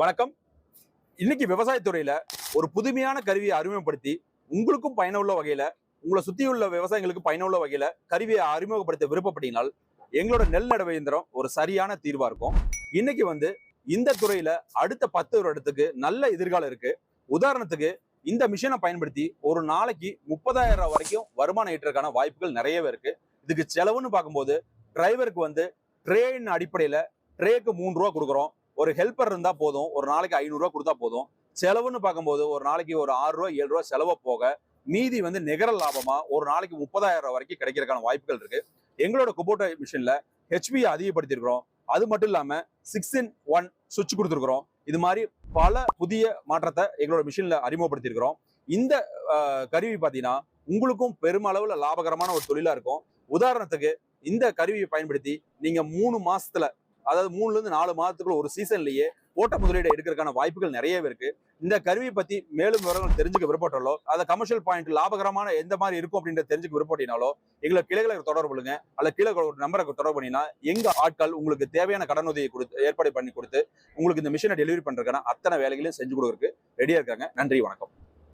வணக்கம். இன்னைக்கு விவசாயத்துறையில ஒரு புதுமையான கருவியை அறிமுகப்படுத்தி உங்களுக்கும் பயனுள்ள வகையில உங்களை சுத்தியுள்ள விவசாயிகளுக்கு பயனுள்ள வகையில கருவியை அறிமுகப்படுத்த விருப்பப்பட்டீங்கனால் எங்களோட நெல் நடவு இயந்திரம் ஒரு சரியான தீர்வா இருக்கும். இன்னைக்கு வந்து இந்த துறையில அடுத்த பத்து வருடத்துக்கு நல்ல எதிர்காலம் இருக்கு. உதாரணத்துக்கு இந்த மிஷினை பயன்படுத்தி ஒரு நாளைக்கு முப்பதாயிரம் ரூபாய் வரைக்கும் வருமானம் ஈட்டுறதுக்கான வாய்ப்புகள் நிறையவே இருக்கு. இதுக்கு செலவுன்னு பார்க்கும்போது டிரைவருக்கு வந்து ட்ரேன் அடிப்படையில ட்ரேக்கு மூணு ரூபா கொடுக்குறோம். ஒரு ஹெல்ப்பர் இருந்தால் போதும் ஒரு நாளைக்கு ஐநூறுரூவா கொடுத்தா போதும். செலவுன்னு பார்க்கும்போது ஒரு நாளைக்கு ஒரு ஆறுரூவா ஏழு ரூபா செலவை போக மீதி வந்து நிகர லாபமாக ஒரு நாளைக்கு முப்பதாயிரம் ரூபா வரைக்கும் கிடைக்கிறதுக்கான வாய்ப்புகள் இருக்குது எங்களோட குபோட்டோ மிஷினில் ஹெச்பியை அதிகப்படுத்தியிருக்கிறோம். அது மட்டும் இல்லாமல் சிக்ஸ் இன் ஒன் சுவிட்ச் கொடுத்துருக்குறோம். இது மாதிரி பல புதிய மாற்றத்தை எங்களோட மிஷினில் அறிமுகப்படுத்தியிருக்கிறோம். இந்த கருவி பார்த்தீங்கன்னா உங்களுக்கும் பெருமளவில் லாபகரமான ஒரு தொழிலாக இருக்கும். உதாரணத்துக்கு இந்த கருவியை பயன்படுத்தி நீங்கள் மூணு மாசத்துல அதாவது மூணுல இருந்து நாலு மாதத்துக்குள்ள ஒரு சீசன்லயே ஓட்ட முதலீடு எடுக்கிறதுக்கான வாய்ப்புகள் நிறையவே இருக்கு. இந்த கருவியை பத்தி மேலும் விவரங்கள் தெரிஞ்சுக்க விருப்பப்பட்டாலோ அதை கமர்ஷியல் பாயிண்ட் லாபகரமான எந்த மாதிரி இருக்கும் அப்படின்றத தெரிஞ்சுக்க விருப்பட்டினாலோ எங்களை கிளைகளை தொடர்பு கொள்ளுங்க. அல்ல கீழே ஒரு நம்பரை தொடர்பு பண்ணினா எங்க ஆட்கள் உங்களுக்கு தேவையான கடன் உதவியை கொடுத்து ஏற்பாடு பண்ணி கொடுத்து உங்களுக்கு இந்த மிஷினை டெலிவரி பண்றதுக்கான அத்தனை வேலைகளையும் செஞ்சு கொடுக்கறதுக்கு ரெடியா இருக்காங்க. நன்றி வணக்கம்.